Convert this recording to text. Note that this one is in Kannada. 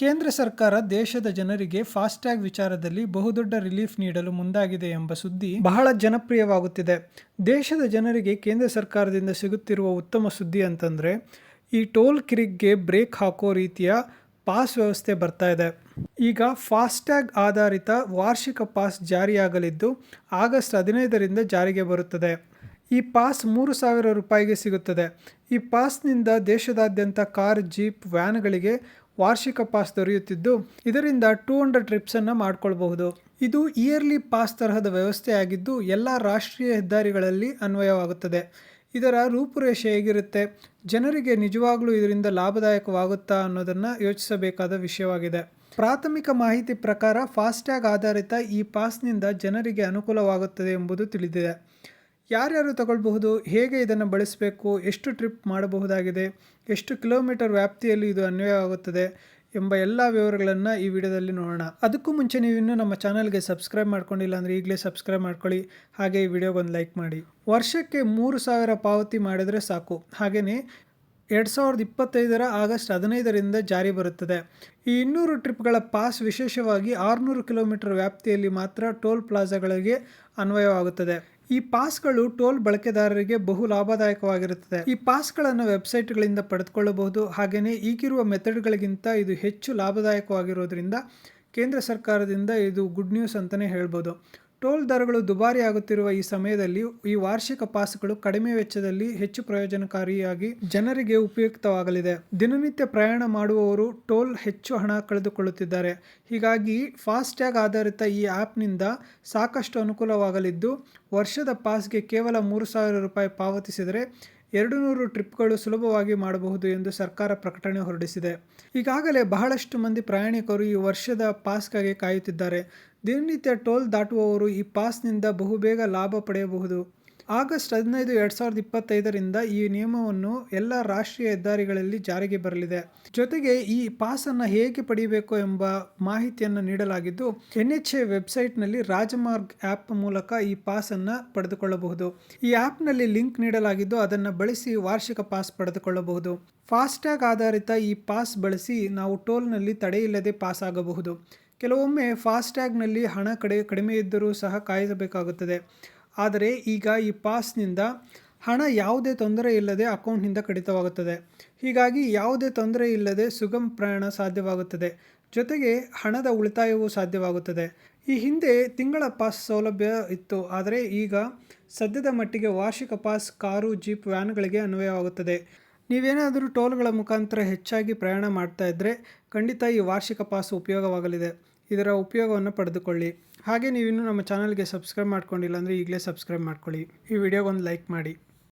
ಕೇಂದ್ರ ಸರ್ಕಾರ ದೇಶದ ಜನರಿಗೆ ಫಾಸ್ಟ್ಯಾಗ್ ವಿಚಾರದಲ್ಲಿ ಬಹುದೊಡ್ಡ ರಿಲೀಫ್ ನೀಡಲು ಮುಂದಾಗಿದೆ ಎಂಬ ಸುದ್ದಿ ಬಹಳ ಜನಪ್ರಿಯವಾಗುತ್ತಿದೆ. ದೇಶದ ಜನರಿಗೆ ಕೇಂದ್ರ ಸರ್ಕಾರದಿಂದ ಸಿಗುತ್ತಿರುವ ಉತ್ತಮ ಸುದ್ದಿ ಅಂತಂದರೆ, ಈ ಟೋಲ್ ಕಿರಿಗ್ಗೆ ಬ್ರೇಕ್ ಹಾಕೋ ರೀತಿಯ ಪಾಸ್ ವ್ಯವಸ್ಥೆ ಬರ್ತಾ ಇದೆ. ಈಗ ಫಾಸ್ಟ್ಯಾಗ್ ಆಧಾರಿತ ವಾರ್ಷಿಕ ಪಾಸ್ ಜಾರಿಯಾಗಲಿದ್ದು ಆಗಸ್ಟ್ ಹದಿನೈದರಿಂದ ಜಾರಿಗೆ ಬರುತ್ತದೆ. ಈ ಪಾಸ್ ಮೂರು ಸಾವಿರ ರೂಪಾಯಿಗೆ ಸಿಗುತ್ತದೆ. ಈ ಪಾಸ್ನಿಂದ ದೇಶದಾದ್ಯಂತ ಕಾರ್, ಜೀಪ್, ವ್ಯಾನ್ಗಳಿಗೆ ವಾರ್ಷಿಕ ಪಾಸ್ ದೊರೆಯುತ್ತಿದ್ದು, ಇದರಿಂದ ಟೂ ಹಂಡ್ರೆಡ್ ಟ್ರಿಪ್ಸನ್ನು ಮಾಡಿಕೊಳ್ಬಹುದು. ಇದು ಇಯರ್ಲಿ ಪಾಸ್ ತರಹದ ವ್ಯವಸ್ಥೆಯಾಗಿದ್ದು ಎಲ್ಲ ರಾಷ್ಟ್ರೀಯ ಹೆದ್ದಾರಿಗಳಲ್ಲಿ ಅನ್ವಯವಾಗುತ್ತದೆ. ಇದರ ರೂಪುರೇಷೆ ಹೇಗಿರುತ್ತೆ, ಜನರಿಗೆ ನಿಜವಾಗ್ಲೂ ಇದರಿಂದ ಲಾಭದಾಯಕವಾಗುತ್ತಾ ಅನ್ನೋದನ್ನು ಯೋಚಿಸಬೇಕಾದ ವಿಷಯವಾಗಿದೆ. ಪ್ರಾಥಮಿಕ ಮಾಹಿತಿ ಪ್ರಕಾರ, ಫಾಸ್ಟ್ಯಾಗ್ ಆಧಾರಿತ ಈ ಪಾಸ್ನಿಂದ ಜನರಿಗೆ ಅನುಕೂಲವಾಗುತ್ತದೆ ಎಂಬುದು ತಿಳಿದಿದೆ. ಯಾರ್ಯಾರು ತಗೊಳ್ಬಹುದು, ಹೇಗೆ ಇದನ್ನು ಬಳಸಬೇಕು, ಎಷ್ಟು ಟ್ರಿಪ್ ಮಾಡಬಹುದಾಗಿದೆ, ಎಷ್ಟು ಕಿಲೋಮೀಟರ್ ವ್ಯಾಪ್ತಿಯಲ್ಲಿ ಇದು ಅನ್ವಯವಾಗುತ್ತದೆ ಎಂಬ ಎಲ್ಲ ವಿವರಗಳನ್ನು ಈ ವಿಡಿಯೋದಲ್ಲಿ ನೋಡೋಣ. ಅದಕ್ಕೂ ಮುಂಚೆ ನೀವು ಇನ್ನೂ ನಮ್ಮ ಚಾನಲ್ಗೆ ಸಬ್ಸ್ಕ್ರೈಬ್ ಮಾಡ್ಕೊಂಡಿಲ್ಲ ಅಂದರೆ ಈಗಲೇ ಸಬ್ಸ್ಕ್ರೈಬ್ ಮಾಡ್ಕೊಳ್ಳಿ, ಹಾಗೆ ಈ ವಿಡಿಯೋಗೊಂದು ಲೈಕ್ ಮಾಡಿ. ವರ್ಷಕ್ಕೆ ಮೂರು ಸಾವಿರ ಪಾವತಿ ಮಾಡಿದರೆ ಸಾಕು. ಹಾಗೆಯೇ ಎರಡು ಸಾವಿರದ ಇಪ್ಪತ್ತೈದರ ಆಗಸ್ಟ್ ಹದಿನೈದರಿಂದ ಜಾರಿ ಬರುತ್ತದೆ. ಈ ಇನ್ನೂರು ಟ್ರಿಪ್ಗಳ ಪಾಸ್ ವಿಶೇಷವಾಗಿ ಆರುನೂರು ಕಿಲೋಮೀಟರ್ ವ್ಯಾಪ್ತಿಯಲ್ಲಿ ಮಾತ್ರ ಟೋಲ್ ಪ್ಲಾಜಾಗಳಿಗೆ ಅನ್ವಯವಾಗುತ್ತದೆ. ಈ ಪಾಸ್ಗಳು ಟೋಲ್ ಬಳಕೆದಾರರಿಗೆ ಬಹು ಲಾಭದಾಯಕವಾಗಿರುತ್ತದೆ. ಈ ಪಾಸ್ಗಳನ್ನು ವೆಬ್ಸೈಟ್ಗಳಿಂದ ಪಡೆದುಕೊಳ್ಳಬಹುದು. ಹಾಗೆಯೇ ಈಗಿರುವ ಮೆಥಡ್ಗಳಿಗಿಂತ ಇದು ಹೆಚ್ಚು ಲಾಭದಾಯಕವಾಗಿರೋದ್ರಿಂದ ಕೇಂದ್ರ ಸರ್ಕಾರದಿಂದ ಇದು ಗುಡ್ ನ್ಯೂಸ್ ಅಂತಲೇ ಹೇಳ್ಬೋದು. ಟೋಲ್ ದರಗಳು ದುಬಾರಿ ಆಗುತ್ತಿರುವ ಈ ಸಮಯದಲ್ಲಿ ಈ ವಾರ್ಷಿಕ ಪಾಸ್ಗಳು ಕಡಿಮೆ ವೆಚ್ಚದಲ್ಲಿ ಹೆಚ್ಚು ಪ್ರಯೋಜನಕಾರಿಯಾಗಿ ಜನರಿಗೆ ಉಪಯುಕ್ತವಾಗಲಿದೆ. ದಿನನಿತ್ಯ ಪ್ರಯಾಣ ಮಾಡುವವರು ಟೋಲ್ ಹೆಚ್ಚು ಹಣ ಕಳೆದುಕೊಳ್ಳುತ್ತಿದ್ದಾರೆ. ಹೀಗಾಗಿ ಫಾಸ್ಟ್ಯಾಗ್ ಆಧಾರಿತ ಈ ಆ್ಯಪ್ನಿಂದ ಸಾಕಷ್ಟು ಅನುಕೂಲವಾಗಲಿದ್ದು, ವರ್ಷದ ಪಾಸ್ಗೆ ಕೇವಲ ಮೂರು ಸಾವಿರ ರೂಪಾಯಿ ಪಾವತಿಸಿದರೆ ಎರಡು ನೂರು ಟ್ರಿಪ್ಗಳು ಸುಲಭವಾಗಿ ಮಾಡಬಹುದು ಎಂದು ಸರ್ಕಾರ ಪ್ರಕಟಣೆ ಹೊರಡಿಸಿದೆ. ಈಗಾಗಲೇ ಬಹಳಷ್ಟು ಮಂದಿ ಪ್ರಯಾಣಿಕರು ಈ ವರ್ಷದ ಪಾಸ್ಗಾಗಿ ಕಾಯುತ್ತಿದ್ದಾರೆ. ದಿನನಿತ್ಯ ಟೋಲ್ ದಾಟುವವರು ಈ ಪಾಸ್ನಿಂದ ಬಹುಬೇಗ ಲಾಭ ಪಡೆಯಬಹುದು. ಆಗಸ್ಟ್ ಹದಿನೈದು, ಎರಡು ಸಾವಿರದ ಇಪ್ಪತ್ತೈದರಿಂದ ಈ ನಿಯಮವನ್ನು ಎಲ್ಲ ರಾಷ್ಟ್ರೀಯ ಹೆದ್ದಾರಿಗಳಲ್ಲಿ ಜಾರಿಗೆ ಬರಲಿದೆ. ಜೊತೆಗೆ ಈ ಪಾಸನ್ನು ಹೇಗೆ ಪಡೆಯಬೇಕು ಎಂಬ ಮಾಹಿತಿಯನ್ನು ನೀಡಲಾಗಿದ್ದು ಎನ್ ಎಚ್ ಎ ವೆಬ್ಸೈಟ್ನಲ್ಲಿ ರಾಜಮಾರ್ಗ್ ಆ್ಯಪ್ ಮೂಲಕ ಈ ಪಾಸನ್ನು ಪಡೆದುಕೊಳ್ಳಬಹುದು. ಈ ಆ್ಯಪ್ನಲ್ಲಿ ಲಿಂಕ್ ನೀಡಲಾಗಿದ್ದು, ಅದನ್ನು ಬಳಸಿ ವಾರ್ಷಿಕ ಪಾಸ್ ಪಡೆದುಕೊಳ್ಳಬಹುದು. ಫಾಸ್ಟ್ಯಾಗ್ ಆಧಾರಿತ ಈ ಪಾಸ್ ಬಳಸಿ ನಾವು ಟೋಲ್ನಲ್ಲಿ ತಡೆಯಿಲ್ಲದೆ ಪಾಸ್ ಆಗಬಹುದು ಕೆಲವೊಮ್ಮೆ ಫಾಸ್ಟ್ಯಾಗ್ನಲ್ಲಿ ಹಣ ಕಡೆ ಕಡಿಮೆ ಇದ್ದರೂ ಸಹ ಕಾಯಿಸಬೇಕಾಗುತ್ತದೆ ಆದರೆ ಈಗ ಈ ಪಾಸ್ನಿಂದ ಹಣ ಯಾವುದೇ ತೊಂದರೆ ಇಲ್ಲದೆ ಅಕೌಂಟ್ನಿಂದ ಕಡಿತವಾಗುತ್ತದೆ. ಹೀಗಾಗಿ ಯಾವುದೇ ತೊಂದರೆ ಇಲ್ಲದೆ ಸುಗಮ ಪ್ರಯಾಣ ಸಾಧ್ಯವಾಗುತ್ತದೆ. ಜೊತೆಗೆ ಹಣದ ಉಳಿತಾಯವೂ ಸಾಧ್ಯವಾಗುತ್ತದೆ. ಈ ಹಿಂದೆ ತಿಂಗಳ ಪಾಸ್ ಸೌಲಭ್ಯ ಇತ್ತು. ಆದರೆ ಈಗ ಸದ್ಯದ ಮಟ್ಟಿಗೆ ವಾರ್ಷಿಕ ಪಾಸ್, ಕಾರು, ಜೀಪ್, ವ್ಯಾನ್ಗಳಿಗೆ ಅನ್ವಯವಾಗುತ್ತದೆ. ನೀವೇನಾದರೂ ಟೋಲ್ಗಳ ಮುಖಾಂತರ ಹೆಚ್ಚಾಗಿ ಪ್ರಯಾಣ ಮಾಡ್ತಾ ಇದ್ದರೆ ಖಂಡಿತ ಈ ವಾರ್ಷಿಕ ಪಾಸ್ ಉಪಯೋಗವಾಗಲಿದೆ. ಇದರ ಉಪಯೋಗವನ್ನು ಪಡೆದುಕೊಳ್ಳಿ. ಹಾಗೆ ನೀವಿನ್ನೂ ನಮ್ಮ ಚಾನಲ್ಗೆ ಸಬ್ಸ್ಕ್ರೈಬ್ ಮಾಡ್ಕೊಂಡಿಲ್ಲ ಅಂದರೆ ಈಗಲೇ ಸಬ್ಸ್ಕ್ರೈಬ್ ಮಾಡ್ಕೊಳ್ಳಿ. ಈ ವಿಡಿಯೋಗೊಂದು ಲೈಕ್ ಮಾಡಿ.